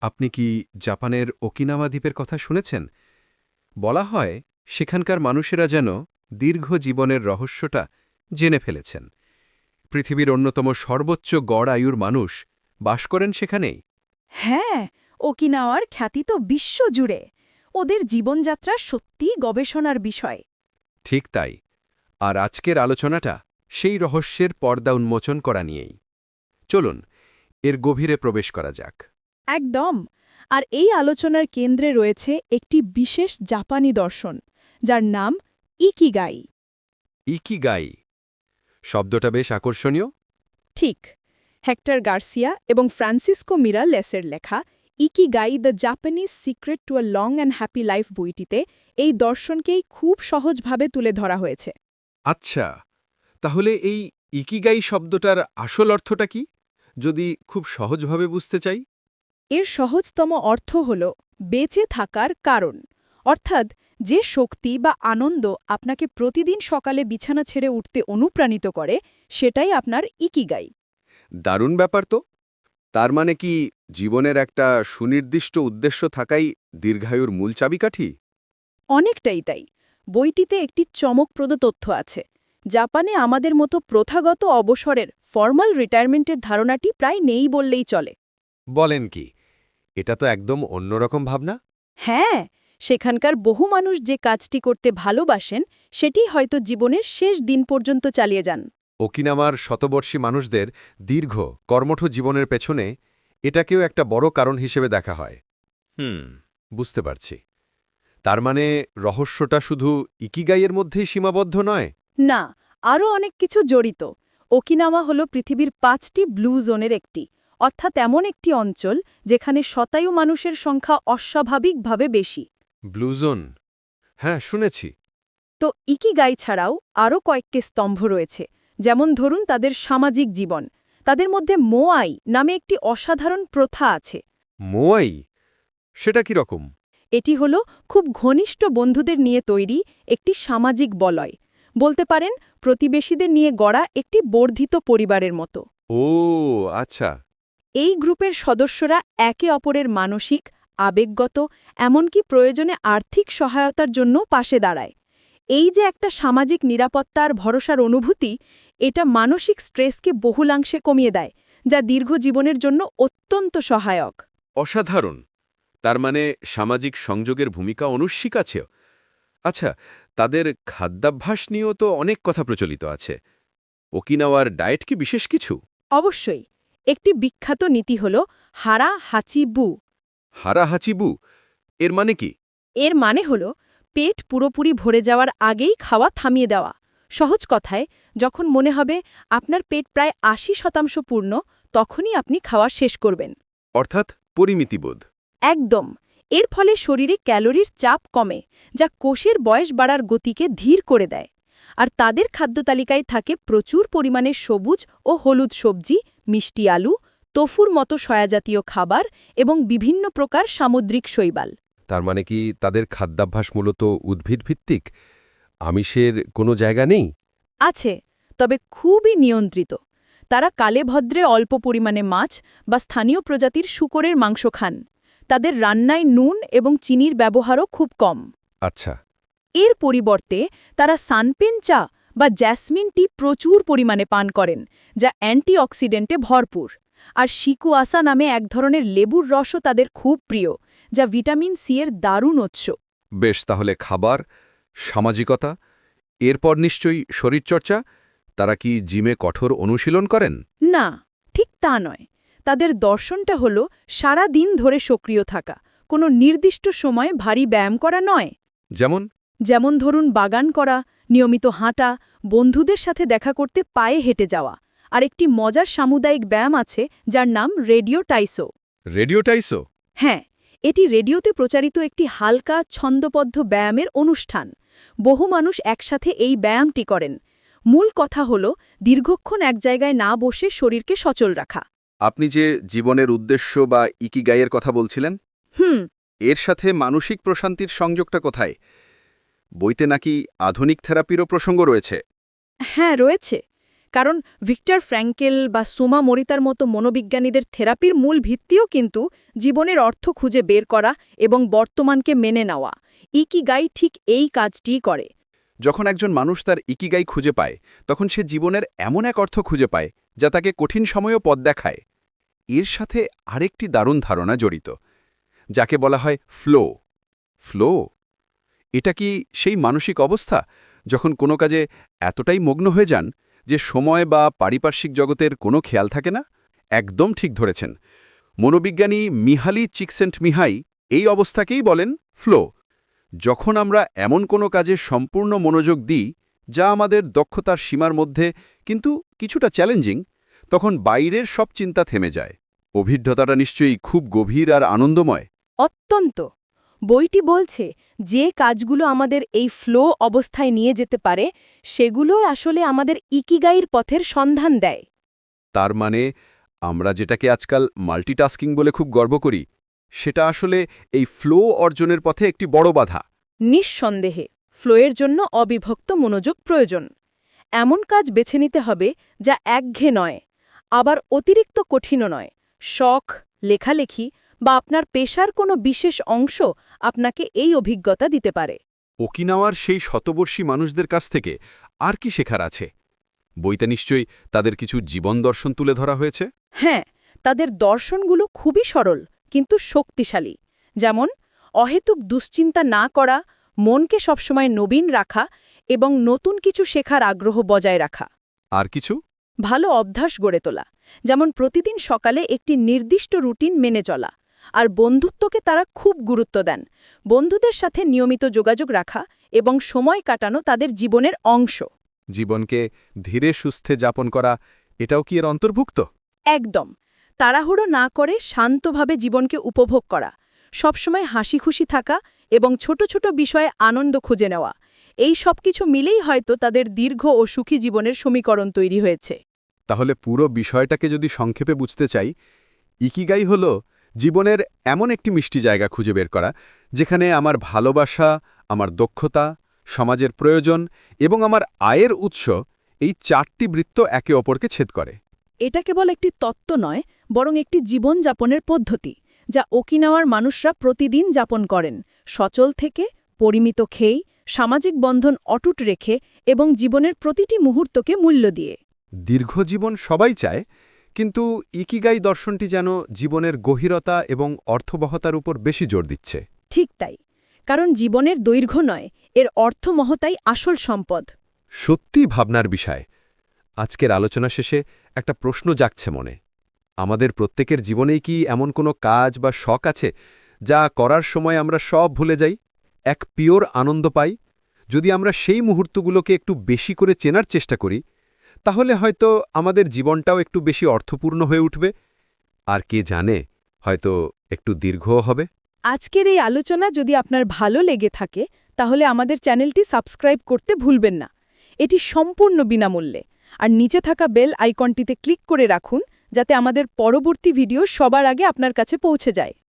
আপনি কি জাপানের ওকিনাওয়া দ্বীপের কথা শুনেছেন? বলা হয় সেখানকার মানুষেরা যেন দীর্ঘ জীবনের রহস্যটা জেনে ফেলেছেন। পৃথিবীর অন্যতম সর্বোচ্চ গড় আয়ুর মানুষ বাস করেন সেখানেই। হ্যাঁ ওকিনাওয়ার খ্যাতি তো বিশ্বজুড়ে। ওদের জীবনযাত্রা সত্যিই গবেষণার বিষয়। ঠিক তাই। আর আজকের আলোচনাটা সেই রহস্যের পর্দা উন্মোচন করা নিয়েই। চলুন এর গভীরে প্রবেশ করা যাক। একদম। আর এই আলোচনার কেন্দ্রে রয়েছে একটি বিশেষ জাপানি দর্শন যার নাম ইকিগাই। ইকিগাই। শব্দটা বেশ আকর্ষণীয়। ঠিক। হেক্টর গার্সিয়া এবং ফ্রান্সিসকো মিরা লেসের লেখা ikigai the Japanese secret to a long and happy life বইটিতে এই দর্শনকেই খুব সহজভাবে তুলে ধরা হয়েছে। আচ্ছা তাহলে এই ইকিগাই শব্দটার আসল অর্থটা কি? যদি খুব সহজভাবে বুঝতে চাই। এর সহজতম অর্থ হল বেঁচে থাকার কারণ। অর্থাৎ যে শক্তি বা আনন্দ আপনাকে প্রতিদিন সকালে বিছানা ছেড়ে উঠতে অনুপ্রাণিত করে সেটাই আপনার ইকিগাই। দারুণ ব্যাপার তো। তার মানে কি জীবনের একটা সুনির্দিষ্ট উদ্দেশ্য থাকাই দীর্ঘায়ুর মূল চাবিকাঠি? অনেকটাই তাই। বইটিতে একটি চমকপ্রদ তথ্য আছে। জাপানে আমাদের মতো প্রথাগত অবসরের ফর্মাল রিটায়ারমেন্টের ধারণাটি প্রায় নেই বললেই চলে। বলেন কি? এটা তো একদম অন্যরকম ভাবনা। হ্যাঁ সেখানকার বহু মানুষ যে কাজটি করতে ভালোবাসেন সেটি হয়তো জীবনের শেষ দিন পর্যন্ত চালিয়ে যান। ওকিনামার শতবর্ষী মানুষদের দীর্ঘ কর্মঠ জীবনের পেছনে এটাকেও একটা বড় কারণ হিসেবে দেখা হয়। হুম। বুঝতে পারছি। তার মানে রহস্যটা শুধু ইকিগাইয়ের মধ্যেই সীমাবদ্ধ নয়? না আরও অনেক কিছু জড়িত। ওকিনামা হল পৃথিবীর পাঁচটি ব্লু জোনের একটি। অর্থাৎ এমন একটি অঞ্চল যেখানে শতায়ু মানুষের সংখ্যা অস্বাভাবিকভাবে বেশি। ব্লুজোন হ্যাঁ শুনেছি। তো ইকিগাই ছাড়াও আরও কয়েকটি স্তম্ভ রয়েছে যেমন ধরুন তাদের সামাজিক জীবন। তাদের মধ্যে মোয়াই নামে একটি অসাধারণ প্রথা আছে। মোয়াই? সেটা কি রকম? এটি হল খুব ঘনিষ্ঠ বন্ধুদের নিয়ে তৈরি একটি সামাজিক বলয়। বলতে পারেন প্রতিবেশীদের নিয়ে গড়া একটি বর্ধিত পরিবারের মতো। ও আচ্ছা। এই গ্রুপের সদস্যরা একে অপরের মানসিক আবেগগত এমনকি প্রয়োজনে আর্থিক সহায়তার জন্য পাশে দাঁড়ায়। এই যে একটা সামাজিক নিরাপত্তার ভরসার অনুভূতি এটা মানসিক স্ট্রেসকে বহুলাংশে কমিয়ে দেয় যা দীর্ঘ জীবনের জন্য অত্যন্ত সহায়ক। অসাধারণ। তার মানে সামাজিক সংযোগের ভূমিকা অনুস্বীক আছে। আচ্ছা তাদের খাদ্যাভ্যাস নিয়েও তো অনেক কথা প্রচলিত আছে। ওকিনাওয়ার ডায়েট কি বিশেষ কিছু? অবশ্যই। একটি বিখ্যাত নীতি হল হারা হাচি বু। হারাহাচিবু এর মানে কি? এর মানে হল পেট পুরোপুরি ভরে যাওয়ার আগেই খাওয়া থামিয়ে দেওয়া। সহজ কথায় যখন মনে হবে আপনার পেট প্রায় আশি শতাংশ পূর্ণ তখনই আপনি খাওয়া শেষ করবেন। অর্থাৎ পরিমিতিবোধ একদম। এর ফলে শরীরে ক্যালোরির চাপ কমে যা কোষের বয়স বাড়ার গতিকে ধীর করে দেয়। আর তাদের খাদ্যতালিকায় থাকে প্রচুর পরিমাণে সবুজ ও হলুদ সবজি মিষ্টি আলু তফুর মতো সয়াজাতীয় খাবার এবং বিভিন্ন প্রকার সামুদ্রিক শৈবাল। তার মানে কি তাদের খাদ্যাভ্যাস মূলত উদ্ভিদভিত্তিক? আমিষের কোনো জায়গা নেই? আছে তবে খুবই নিয়ন্ত্রিত। তারা কালে ভদ্রে অল্প পরিমাণে মাছ বা স্থানীয় প্রজাতির শুকরের মাংস খান। তাদের রান্নায় নুন এবং চিনির ব্যবহারও খুব কম। আচ্ছা। এর পরিবর্তে তারা সানপেন চা বা জ্যাসমিন টি প্রচুর পরিমাণে পান করেন যা অ্যান্টিঅক্সিডেন্টে ভরপুর। আর শিকুয়াসা নামে এক ধরনের লেবুর রসও তাদের খুব প্রিয় যা ভিটামিন সি এর দারুণ উৎস। বেশ তাহলে খাবার সামাজিকতা এরপর নিশ্চয়ই শরীরচর্চা তারা কি জিমে কঠোর অনুশীলন করেন? না ঠিক তা নয়। তাদের দর্শনটা হল সারা দিন ধরে সক্রিয় থাকা কোনো নির্দিষ্ট সময়ে ভারী ব্যায়াম করা নয়। যেমন যেমন ধরুন বাগান করা নিয়মিত হাঁটা বন্ধুদের সাথে দেখা করতে পায়ে হেঁটে যাওয়া। আর একটি মজার সামুদায়িক ব্যায়াম আছে যার নাম রেডিও টাইসো। রেডিও টাইসো? হ্যাঁ এটি রেডিওতে প্রচারিত একটি হালকা ছন্দবদ্ধ ব্যায়ামের অনুষ্ঠান। বহু মানুষ একসাথে এই ব্যায়ামটি করেন। মূল কথা হল দীর্ঘক্ষণ এক জায়গায় না বসে শরীরকে সচল রাখা। আপনি যে জীবনের উদ্দেশ্য বা ইকিগাইয়ের কথা বলছিলেন? হুম। এর সাথে মানসিক প্রশান্তির সংযোগটা কোথায়? বইতে নাকি আধুনিক থেরাপিরও প্রসঙ্গ রয়েছে? হ্যাঁ রয়েছে। কারণ ভিক্টর ফ্র্যাঙ্কেল বা সোমা মরিতার মতো মনোবিজ্ঞানীদের থেরাপির মূল ভিত্তিও কিন্তু জীবনের অর্থ খুঁজে বের করা এবং বর্তমানকে মেনে নেওয়া। ইকিগাই ঠিক এই কাজটিই করে। যখন একজন মানুষ তার ইকিগাই খুঁজে পায় তখন সে জীবনের এমন এক অর্থ খুঁজে পায় যা তাকে কঠিন সময়ও পথ দেখায়। এর সাথে আরেকটি দারুণ ধারণা জড়িত যাকে বলা হয় ফ্লো। ফ্লো এটা কি সেই মানসিক অবস্থা? যখন কোনো কাজে এতটাই মগ্ন হয়ে যান যে সময় বা পারিপার্শ্বিক জগতের কোনো খেয়াল থাকে না? একদম ঠিক ধরেছেন। মনোবিজ্ঞানী মিহালি চিকসেন্ট মিহাই এই অবস্থাকেই বলেন ফ্লো। যখন আমরা এমন কোনো কাজে সম্পূর্ণ মনোযোগ দিই, যা আমাদের দক্ষতার সীমার মধ্যে কিন্তু কিছুটা চ্যালেঞ্জিং, তখন বাইরের সব চিন্তা থেমে যায়। অভিজ্ঞতাটা নিশ্চয়ই খুব গভীর আর আনন্দময়। অত্যন্ত। বইটি বলছে যে কাজগুলো আমাদের এই ফ্লো অবস্থায় নিয়ে যেতে পারে সেগুলো আসলে আমাদের ইকিগাইর পথের সন্ধান দেয়। তার মানে আমরা যেটাকে আজকাল মাল্টিটাস্কিং বলে খুব গর্ব করি সেটা আসলে এই ফ্লো অর্জনের পথে একটি বড় বাধা। নিঃসন্দেহে ফ্লোয়ের জন্য অবিভক্ত মনোযোগ প্রয়োজন। এমন কাজ বেছে নিতে হবে যা একঘে নয় আবার অতিরিক্ত কঠিনও নয়। শখ লেখালেখি বা আপনার পেশার কোনো বিশেষ অংশ আপনাকে এই অভিজ্ঞতা দিতে পারে। ওকিনাওয়ার সেই শতবর্ষী মানুষদের কাছ থেকে আর কি শেখার আছে? বইতে নিশ্চয়ই তাদের কিছু জীবন দর্শন তুলে ধরা হয়েছে? হ্যাঁ তাদের দর্শনগুলো খুবই সরল কিন্তু শক্তিশালী। যেমন অহেতুক দুশ্চিন্তা না করা মনকে সবসময় নবীন রাখা এবং নতুন কিছু শেখার আগ্রহ বজায় রাখা। আর কিছু? ভালো অভ্যাস গড়ে তোলা। যেমন প্রতিদিন সকালে একটি নির্দিষ্ট রুটিন মেনে চলা। আর বন্ধুত্বকে তারা খুব গুরুত্ব দেন। বন্ধুদের সাথে নিয়মিত যোগাযোগ রাখা এবং সময় কাটানো তাদের জীবনের অংশ। জীবনকে ধীরে সুস্থে যাপন করা এটাও কি এর অন্তর্ভুক্ত? একদম। তাড়াহুড়ো না করে শান্তভাবে জীবনকে উপভোগ করা সবসময় হাসি খুশি থাকা এবং ছোট ছোট বিষয়ে আনন্দ খুঁজে নেওয়া। এই সব কিছু মিলেই হয়তো তাদের দীর্ঘ ও সুখী জীবনের সমীকরণ তৈরি হয়েছে। তাহলে পুরো বিষয়টাকে যদি সংক্ষেপে বুঝতে চাই ইকিগাই হল জীবনের এমন একটি মিষ্টি জায়গা খুঁজে বের করা যেখানে আমার ভালোবাসা আমার দক্ষতা সমাজের প্রয়োজন এবং আমার আয়ের উৎস এই চারটি বৃত্ত একে অপরকে ছেদ করে। এটা কেবল একটি তত্ত্ব নয় বরং একটি জীবনযাপনের পদ্ধতি যা ওকিনাওয়ার মানুষরা প্রতিদিন যাপন করেন সচল থেকে পরিমিত খেয়েই সামাজিক বন্ধন অটুট রেখে এবং জীবনের প্রতিটি মুহূর্তকে মূল্য দিয়ে। দীর্ঘ জীবন সবাই চায় কিন্তু ইকিগাই দর্শনটি যেন জীবনের গভীরতা এবং অর্থবহতার উপর বেশি জোর দিচ্ছে। ঠিক তাই কারণ জীবনের দৈর্ঘ্য নয় এর অর্থমহতাই আসল সম্পদ। সত্যি ভাবনার বিষয়। আজকের আলোচনা শেষে একটা প্রশ্ন জাগছে মনে। আমাদের প্রত্যেকের জীবনেই কি এমন কোনো কাজ বা শখ আছে যা করার সময় আমরা সব ভুলে যাই এক পিওর আনন্দ পাই? যদি আমরা সেই মুহূর্তগুলোকে একটু বেশি করে চেনার চেষ্টা করি তাহলে হয়তো আমাদের জীবনটাও একটু বেশি অর্থপূর্ণ হয়ে উঠবে। আর কে জানে, হয়তো একটু দীর্ঘও হবে। আজকের এই আলোচনা যদি আপনার ভালো লেগে থাকে, তাহলে আমাদের চ্যানেলটি সাবস্ক্রাইব করতে ভুলবেন না। এটি সম্পূর্ণ বিনামূল্যে। আর নিচে থাকা বেল আইকনটিতে ক্লিক করে রাখুন, যাতে আমাদের পরবর্তী ভিডিও সবার আগে আপনার কাছে পৌঁছে যায়।